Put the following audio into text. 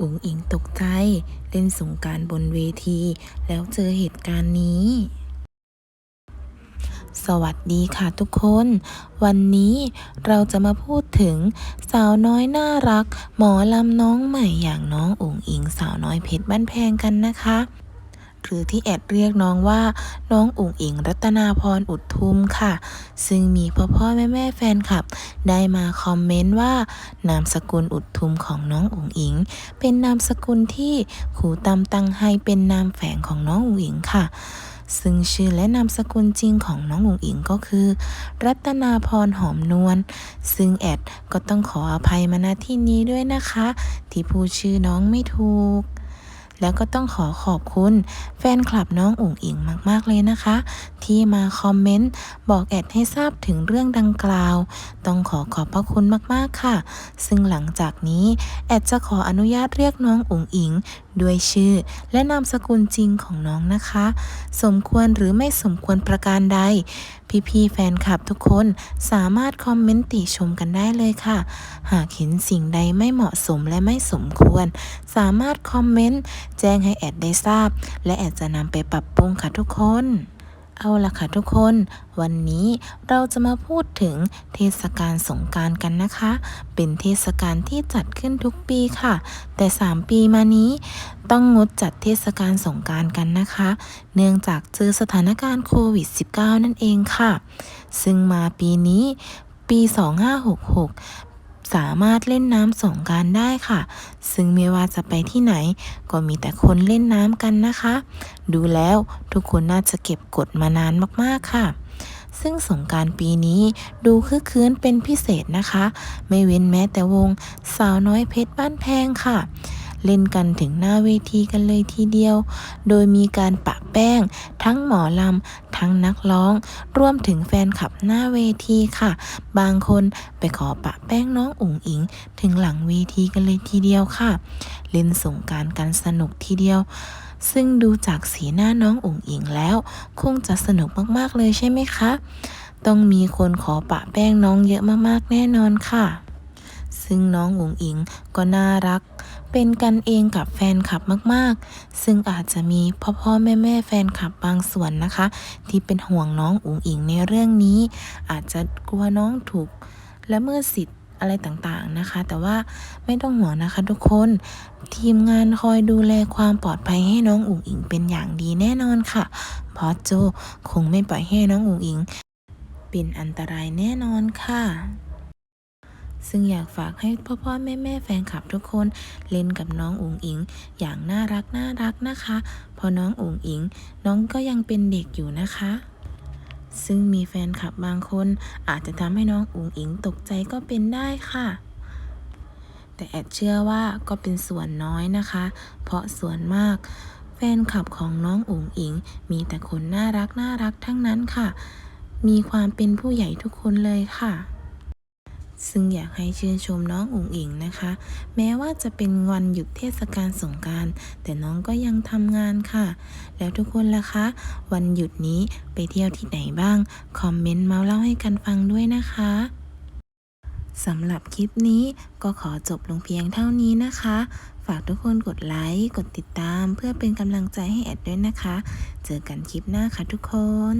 อุ๋งอิงตกใจ เล่นสงการบนเวที แล้วเจอเหตุการณ์นี้ สวัสดีค่ะทุกคน วันนี้เราจะมาพูดถึงสาวน้อยน่ารัก หมอลำน้องใหม่อย่างน้องอุ๋งอิง สาวน้อยเพชรบ้านแพงกันนะคะ หรือที่แอดเรียกน้องว่า น้องอุ๋งอิงรัตนาพรอุดทุมค่ะ ซึ่งมีพ่อพ่อแม่แม่แฟนคลับ ได้มาคอมเมนต์ว่านามสกุลอุดทุมของน้องอุ๋งอิง เป็นนามสกุลที่ครูตำตังให้เป็นนามแฝงของน้องอุ๋งอิงค่ะซึ่งชื่อและนามสกุลจริงของน้องอุ๋งอิงก็คือ รัตนาพรหอมนวล ซึ่งแอดก็ต้องขออภัยมาณที่นี้ด้วยนะคะ ที่พูดชื่อน้องไม่ถูก แล้วก็ต้องขอขอบคุณแฟนคลับน้องอุ๋งอิงมาก ๆ เลยนะคะ ที่มาคอมเมนต์ บอกแอดให้ทราบถึงเรื่องดังกล่าว ต้องขอขอบพระคุณมาก ๆ ค่ะ ซึ่งหลังจากนี้ แอดจะขออนุญาตเรียกน้องอุ๋งอิง ด้วยชื่อ และนามสกุลจริงของน้องนะคะ สมควรหรือไม่สมควรประการใด พี่ๆแฟนคลับทุกคนสามารถคอมเมนต์ติชมกันได้เลยค่ะ หากเห็นสิ่งใดไม่เหมาะสมและไม่สมควร สามารถคอมเมนต์แจ้งให้แอดได้ทราบ และแอดจะนำไปปรับปรุงค่ะทุกคน เอาล่ะค่ะทุกคน วันนี้เราจะมาพูดถึงเทศกาลสงการกันนะคะ เป็นเทศกาลที่จัดขึ้นทุกปีค่ะ แต่ 3 ปีมานี้ ต้องงดจัดเทศกาลสงการกันนะคะ เนื่องจากเจอสถานการณ์โควิด -19 นั่นเองค่ะ ซึ่งมาปีนี้ปี 2566 สามารถเล่นน้ำสงการได้ค่ะ ซึ่งไม่ว่าจะไปที่ไหน ก็มีแต่คนเล่นน้ำกันนะคะ ดูแล้วทุกคนน่าจะเก็บกดมานานมากๆค่ะซึ่งสงการปีนี้ดูคึกคืนเป็นพิเศษนะคะ ไม่เว้นแม้แต่วงสาวน้อยเพชรบ้านแพงค่ะ เล่นกันถึงหน้าเวทีกันเลยทีเดียว โดยมีการปะแป้ง ทั้งหมอลำ ทั้งนักร้อง รวมถึงแฟนคลับหน้าเวทีค่ะ บางคนไปขอปะแป้งน้องอุ๋งอิง ถึงหลังเวทีกันเลยทีเดียวค่ะ เล่นสงการกันสนุกทีเดียว ซึ่งดูจากสีหน้าน้องอุ๋งอิงแล้ว คงจะสนุกมากๆเลยใช่ไหมคะ ต้องมีคนขอปะแป้งน้องเยอะมากๆแน่นอนค่ะซึ่งน้องอุ๋งอิงก็น่ารัก เป็นกันเองกับแฟนคลับมากๆ ซึ่งอาจจะมีพ่อพ่อแม่แม่ๆแฟนคลับบางส่วนนะคะ ที่เป็นห่วงน้องอุ๋งอิงในเรื่องนี้ อาจจะกลัวน้องถูกและเมิดสิทธิ์อะไรต่างๆนะคะ แต่ว่าไม่ต้องห่วงนะคะทุกคน ทีมงานคอยดูแลความปลอดภัยให้น้องอุ๋งอิงเป็นอย่างดีแน่นอนค่ะเพราะโจคงไม่ปล่อยให้น้องอุ๋งอิง เป็นอันตรายแน่นอนค่ะ ซึ่งอยากฝากให้พ่อพ่อแม่แม่แฟนคลับทุกคนเล่นกับน้องอุ๋งอิง อย่างน่ารักน่ารักนะคะพราะน้องอุ๋งอิง น้องก็ยังเป็นเด็กอยู่นะคะ ซึ่งมีแฟนคลับบางคน อาจจะทำให้น้องอุ๋งอิงตกใจก็เป็นได้ค่ะแต่แอดเชื่อว่าก็เป็นส่วนน้อยนะคะ เพราะส่วนมาก แฟนคลับของน้องอุ๋งอิง มีแต่คนน่ารักน่ารักทั้งนั้นค่ะ มีความเป็นผู้ใหญ่ทุกคนเลยค่ะ ซึ่งอยากให้ชื่นชมน้องอุ๋งอิงนะคะ แม้ว่าจะเป็นวันหยุดเทศกาลสงการแต่น้องก็ยังทำงานค่ะ แล้วทุกคนล่ะคะ วันหยุดนี้ไปเที่ยวที่ไหนบ้าง คอมเมนต์มาเล่าให้กันฟังด้วยนะคะสำหรับคลิปนี้ก็ขอจบลงเพียงเท่านี้นะคะ ฝากทุกคนกดไลค์ กดติดตาม เพื่อเป็นกำลังใจให้แอดด้วยนะคะ เจอกันคลิปหน้าค่ะทุกคน